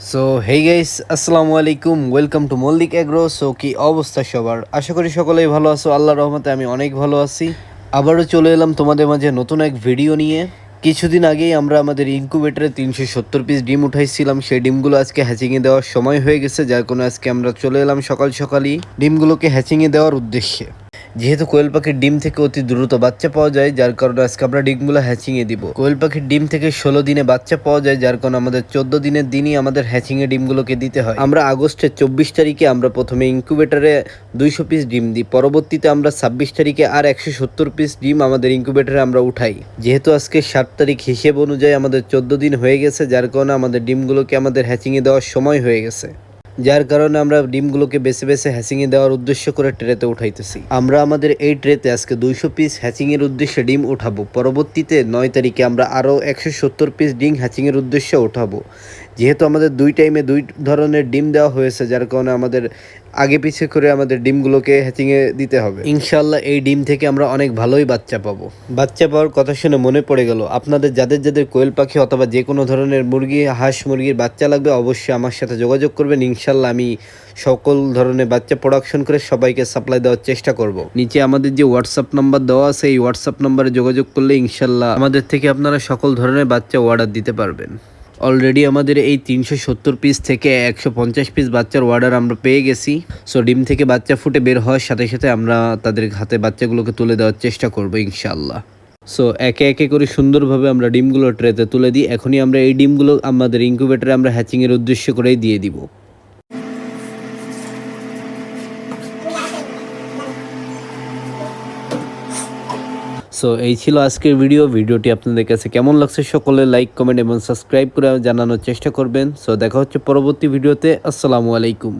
So hey guys আসসালামু আলাইকুম welcome to Mallik agro so কি অবস্থা সবার? আশা করি সকলেই ভালো আছো। আল্লাহর রহমতে আমি অনেক ভালো আছি। আবারও চলে এলাম তোমাদের মাঝে নতুন এক ভিডিও নিয়ে। কিছুদিন আগেই আমরা আমাদের ইনকুবেটরে তিনশো সত্তর পিস ডিম উঠাইছিলাম। সেই ডিমগুলো আজকে হ্যাচিংয়ে দেওয়ার সময় হয়ে গেছে। যার কোনো আজকে আমরা চলে এলাম সকাল সকালই। ডিমগুলোকে হ্যাচিংয়ে দেওয়ার উদ্দেশ্যে। যেহেতু কোয়েল পাখির ডিম থেকে অতি দ্রুত বাচ্চা পাওয়া যায়, যার কারণে আজকে আমরা ডিমগুলো হ্যাচিংয়ে দিব। কোয়েল পাখির ডিম থেকে ষোলো দিনে বাচ্চা পাওয়া যায়, যার কারণে আমাদের চোদ্দ দিনের দিনই আমাদের হ্যাচিংয়ে ডিমগুলোকে দিতে হয়। আমরা আগস্টের চব্বিশ তারিখে আমরা প্রথমে ইনকিউবেটরে দুইশো পিস ডিম দিই। পরবর্তীতে আমরা ছাব্বিশ তারিখে আর একশো সত্তর পিস ডিম আমাদের ইনকিউবেটরে আমরা উঠাই। যেহেতু আজকে সাত তারিখ হিসেব অনুযায়ী আমাদের চোদ্দ দিন হয়ে গেছে, যার কারণে আমাদের ডিমগুলোকে আমাদের হ্যাচিংয়ে দেওয়ার সময় হয়ে গেছে। যার কারণে আমরা ডিমগুলোকে বেছে বেছে হ্যাচিংয়ে দেওয়ার উদ্দেশ্য করে ট্রেতে উঠাইতেছি। আমরা আমাদের এই ট্রেতে আজকে দুইশো পিস হ্যাচিংয়ের উদ্দেশ্যে ডিম উঠাবো। পরবর্তীতে নয় তারিখে আমরা আরও একশো সত্তর পিস ডিম হ্যাচিংয়ের উদ্দেশ্যে উঠাবো। যেহেতু আমাদের দুই টাইমে দুই ধরনের ডিম দেওয়া হয়েছে, যার কারণে আমাদের আগে পিছে করে আমাদের ডিমগুলোকে হ্যাচিংয়ে দিতে হবে। ইনশাল্লাহ এই ডিম থেকে আমরা অনেক ভালোই বাচ্চা পাবো। বাচ্চা পাওয়ার কথা শুনে মনে পড়ে গেল, আপনাদের যাদের যাদের কোয়েল পাখি অথবা যে কোনো ধরনের মুরগি, হাঁস মুরগির বাচ্চা লাগবে অবশ্যই আমার সাথে যোগাযোগ করবেন। ইনশাল্লাহ আমি সকল ধরনের বাচ্চা প্রোডাকশন করে সবাইকে সাপ্লাই দেওয়ার চেষ্টা করব। নিচে আমাদের যে হোয়াটসঅ্যাপ নাম্বার দেওয়া আছে, এই হোয়াটসঅ্যাপ নাম্বারে যোগাযোগ করলে ইনশাল্লাহ আমাদের থেকে আপনারা সকল ধরনের বাচ্চা অর্ডার দিতে পারবেন। অলরেডি আমাদের এই তিনশো সত্তর পিস থেকে একশো পঞ্চাশ পিস বাচ্চার অর্ডার আমরা পেয়ে গেছি। সো ডিম থেকে বাচ্চা ফুটে বের হওয়ার সাথে সাথে আমরা তাদের হাতে বাচ্চাগুলোকে তুলে দেওয়ার চেষ্টা করব ইনশাল্লাহ সো একে একে করে সুন্দরভাবে আমরা ডিমগুলো ট্রেতে তুলে দিই। এখনই আমরা এই ডিমগুলো আমাদের ইনকিউবেটারে আমরা হ্যাচিংয়ের উদ্দেশ্য করেই দিয়ে দিব। সো এই ছিল আজকের ভিডিও ভিডিওটি আপনাদের কাছে কেমন লাগছে সকলে লাইক কমেন্ট এবং সাবস্ক্রাইব করে জানানোর চেষ্টা করবেন। সো দেখা হচ্ছে পরবর্তী ভিডিওতে আসসালামু আলাইকুম।